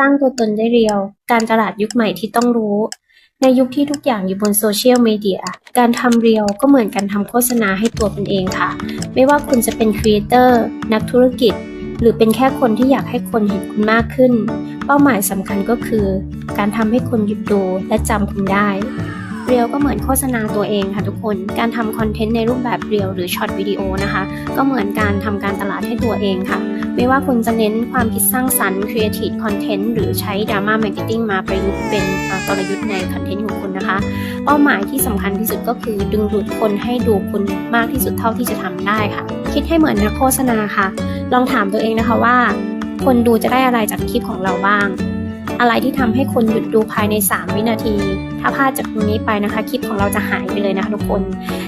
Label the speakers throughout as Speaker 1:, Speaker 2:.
Speaker 1: ร้างตัวตนได้เรียว การตลาดยุคใหม่ที่ต้องรู้ ในยุคที่ทุกอย่างอยู่บนโซเชียลมีเดีย การทำเรียวก็เหมือนการทำโฆษณาให้ตัวคุณเองค่ะ ไม่ว่าคุณจะเป็นครีเอเตอร์ นักธุรกิจ หรือเป็นแค่คนที่อยากให้คนเห็นคุณมากขึ้น เป้าหมายสำคัญก็คือ การทำให้คนหยุดดูและจำคุณได้เรียวก็เหมือนโฆษณาตัวเองค่ะทุกคน การทำคอนเทนต์ในรูปแบบเรียวหรือช็อตวิดีโอนะคะ ก็เหมือนการทำการตลาดให้ตัวเองค่ะ ไม่ว่าคุณจะเน้นความคิดสร้างสรรค์ Creative Content หรือใช้ Drama Marketing มาประยุกต์เป็นกลยุทธ์ในคอนเทนต์ของคุณนะคะ เป้าหมายที่สำคัญที่สุดก็คือดึงดูดคนให้ดูคุณมากที่สุดเท่าที่จะทำได้ค่ะ คิดให้เหมือนนักโฆษณาค่ะ ลองถามตัวเองนะคะว่า คนดูจะได้อะไรจากคลิปของเราบ้าง อะไรที่ทำให้คนหยุดดูภายใน 3 วินาที ถ้าพลาดจากตรงนี้ไปนะคะ คลิปของเราจะหายไปเลยนะคะทุกคน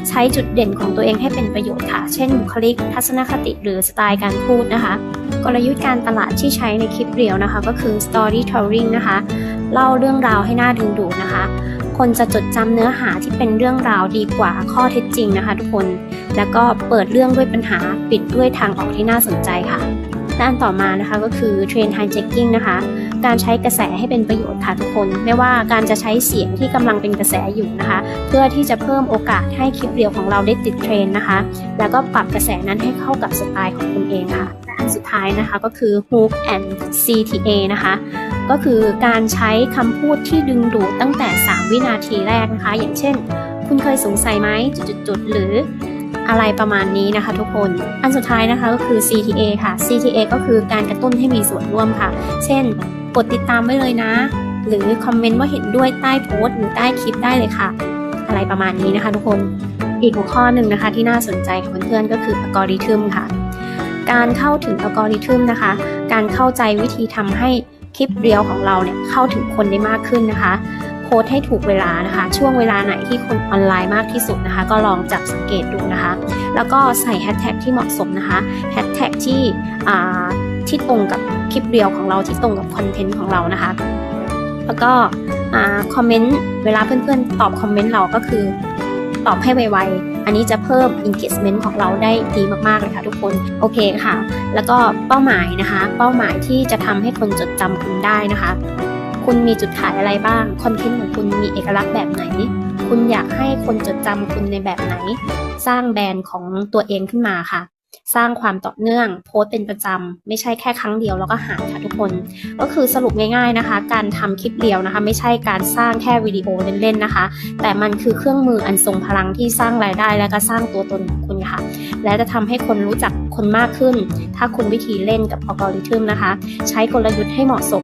Speaker 1: ใช้จุดเด่นของตัวเองให้เป็นประโยชน์ค่ะ เช่นบุคลิก ทัศนคติหรือสไตล์การพูดนะคะ กลยุทธ์การตลาดที่ใช้ในคลิปเรียวนะคะ ก็คือ storytelling นะคะ เล่าเรื่องราวให้น่าดึงดูดนะคะ คนจะจดจำเนื้อหาที่เป็นเรื่องราวดีกว่าข้อเท็จจริงนะคะ ทุกคน แล้วก็เปิดเรื่องด้วยปัญหาปิดด้วยทางออกที่น่าสนใจค่ะและอันต่อมานะคะก็คือ trend hijacking นะคะ การใช้กระแสให้เป็นประโยชน์ค่ะทุกคน ไม่ว่าการจะใช้เสียงที่กำลังเป็นกระแสอยู่นะคะ เพื่อที่จะเพิ่มโอกาสให้คลิปเรียวของเราได้ติดเทรนนะคะ แล้วก็ปรับกระแสนั้นให้เข้ากับสไตล์ของคุณเองค่ะอันสุดท้ายนะคะก็คือ hook and CTA นะคะก็คือการใช้คำพูดที่ดึงดูดตั้งแต่ 3 วินาทีแรกนะคะ อย่างเช่น คุณเคยสงสัยไหมจุดๆหรืออะไรประมาณนี้นะคะทุกคน อันสุดท้ายนะคะก็คือ CTA ค่ะ CTA ก็คือการกระตุ้นให้มีส่วนร่วมค่ะ เช่น กดติดตามไว้เลยนะ หรือคอมเมนต์ว่าเห็นด้วยใต้โพสต์หรือใต้คลิปได้เลยค่ะ อะไรประมาณนี้นะคะทุกคนอีกหัวข้อหนึ่งนะคะที่น่าสนใจของเพื่อนๆก็คืออัลกอริทึมค่ะ การเข้าถึงอัลกอริทึมนะคะ การเข้าใจวิธีทำให้คลิปเรียวของเราเนี่ยเข้าถึงคนได้มากขึ้นนะคะ โพสต์ให้ถูกเวลานะคะ ช่วงเวลาไหนที่คนออนไลน์มากที่สุดนะคะ ก็ลองจับสังเกตดูนะคะ แล้วก็ใส่แฮชแท็กที่เหมาะสมนะคะแฮชแท็กที่อ่าที่ตรงกับ คลิปเรียวของเราที่ตรงกับคอนเทนต์ของเรานะคะ แล้วก็คอมเมนต์เวลาเพื่อนๆ ตอบคอมเมนต์เราก็คือตอบให้ไวๆ อันนี้จะเพิ่ม engagement ของเราได้ดีมากๆเลยค่ะทุกคน โอเคค่ะ แล้วก็เป้าหมายนะคะ เป้าหมายที่จะทำให้คนจดจำคุณได้นะคะ คุณมีจุดขายอะไรบ้าง คอนเทนต์ของคุณมีเอกลักษณ์แบบไหน คุณอยากให้คนจดจำคุณในแบบไหน สร้างแบรนด์ของตัวเองขึ้นมาค่ะ สร้างความต่อเนื่องโพสต์เป็นประจำไม่ใช่แค่ครั้งเดียวแล้วก็หายค่ะทุกคน ก็คือสรุปง่ายๆนะคะ การทำคลิปเดียวนะคะ ไม่ใช่การสร้างแค่วิดีโอเล่นๆนะคะ แต่มันคือเครื่องมืออันทรงพลังที่สร้างรายได้และก็สร้างตัวตนของคุณค่ะ และจะทำให้คนรู้จักคนมากขึ้น ถ้าคุณวิธีเล่นกับอัลกอริทึมนะคะ ใช้กลยุทธ์ให้เหมาะสม